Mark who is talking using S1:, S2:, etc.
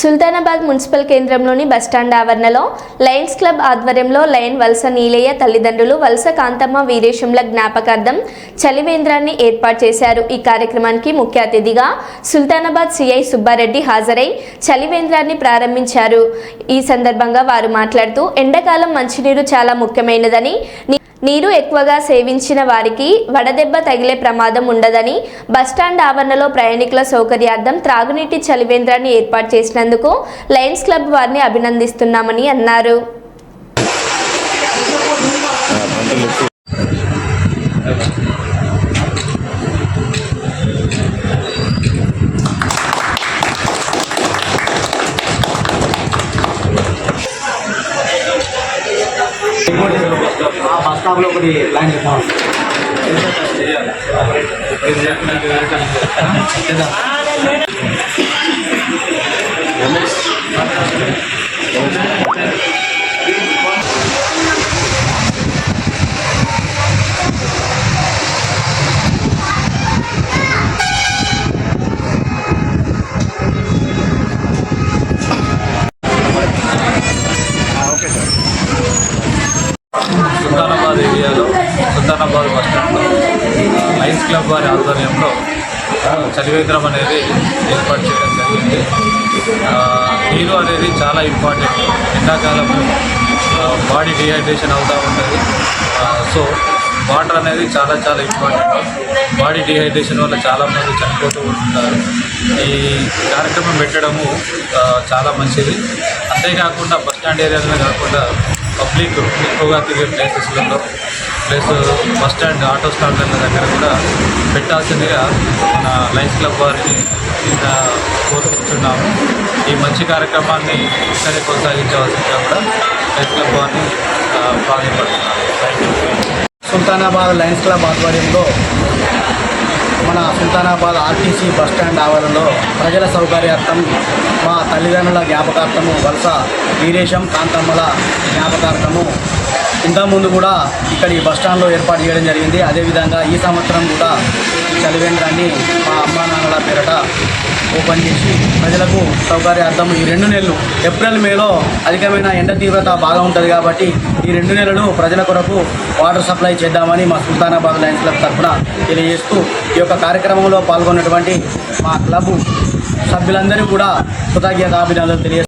S1: Sultanabad municipal కేంద్రంలోని bus stand ఆవరణలో lions club ఆధ్వర్యంలో లయన్ వలస నీలయ్య తల్లిదండ్రులు వలస కాంతమ్మ వీరేశంల జ్ఞాపకార్థం చలివేంద్రాన్ని ఏర్పాటు చేశారు. ఈ కార్యక్రమానికి ముఖ్య అతిథిగా సుల్తానాబాద్ సిఐ సుబ్బారెడ్డి హాజరై చలివేంద్రాన్ని ప్రారంభించారు. ఈ సందర్భంగా వారు మాట్లాడుతూ ఎండాకాలం మంచినీరు చాలా ముఖ్యమైనదని నీరు ఎక్కువగా సేవించిన వారికి వడదెబ్బ తగిలే ప్రమాదం ఉండదని బస్టాండ్ ఆవరణలో ప్రయాణికుల సౌకర్యార్థం త్రాగునీటి చలివేంద్రాన్ని ఏర్పాటు చేసినందుకు లయన్స్ క్లబ్ వారిని అభినందిస్తున్నామని అన్నారు.
S2: ఆ బస్ స్టాప్ లో ఒకటి లైన్ చెప్తాం
S3: సుల్తానాబాద్ హైదరాబాద్ బస్ స్టాండ్లో లయన్స్ క్లబ్ వారి ఆధ్వర్యంలో ఆ, చలివేంద్రం అనేది ఏర్పాటు చేయడం జరిగింది. నీరు అనేది చాలా ఇంపార్టెంట్. ఎండాకాలం బాడీ డిహైడ్రేషన్ అవుతూ ఉంటుంది. సో వాటర్ అనేది చాలా చాలా ఇంపార్టెంట్. బాడీ డిహైడ్రేషన్ వల్ల చాలామంది చనిపోతూ ఉంటున్నారు ఈ కార్యక్రమం పెట్టడము చాలా మంచిది. అంతేకాకుండా బస్ స్టాండ్ ఏరియాలోనే కాకుండా పబ్లిక్ ఎక్కువగా తిరిగే ప్లేసెస్లలో ప్లస్ బస్ స్టాండ్ ఆటో స్టాండ్ల దగ్గర కూడా పెట్టాల్సిందిగా మన లైన్స్ క్లబ్ వారిని ఆ, కోరుకుంటున్నాము. ఈ మంచి కార్యక్రమాన్ని ఇక్కడే కొనసాగించవలసిందిగా కూడా లైన్స్ క్లబ్ వారిని ఆ, ప్రాధాన్యపడుతున్నాను.
S2: సుల్తానాబాద్ లయన్స్ క్లబ్ ఆధ్వర్యంలో సుల్తానాబాద్ ఆర్టీసీ బస్ స్టాండ్ ఆవరణలో ప్రజల సౌకర్యార్థం మా తల్లిదండ్రుల జ్ఞాపకార్థము వలస వీరేశం కాంతమ్మల జ్ఞాపకార్థము. ఇంతకుముందు కూడా ఇక్కడ ఈ బస్ ఏర్పాటు చేయడం జరిగింది. అదేవిధంగా ఈ సంవత్సరం కూడా ఈ చలివేంద్రాన్ని మా అమ్మా నాన్నల పేరట ఓపెన్ చేసి ప్రజలకు సౌకర్యార్థం ఈ రెండు నెలలు ఏప్రిల్ మేలో అధికమైన ఎండ తీవ్రత బాగా ఉంటుంది కాబట్టి ఈ రెండు నెలలు ప్రజల కొరకు వాటర్ సప్లై చేద్దామని మా సుల్తానాబాద్ లయన్స్ క్లబ్ తరఫున తెలియజేస్తూ ఈ యొక్క కార్యక్రమంలో పాల్గొన్నటువంటి మా క్లబ్ సభ్యులందరూ కూడా కృతజ్ఞతాభినందనలు తెలియజేస్తారు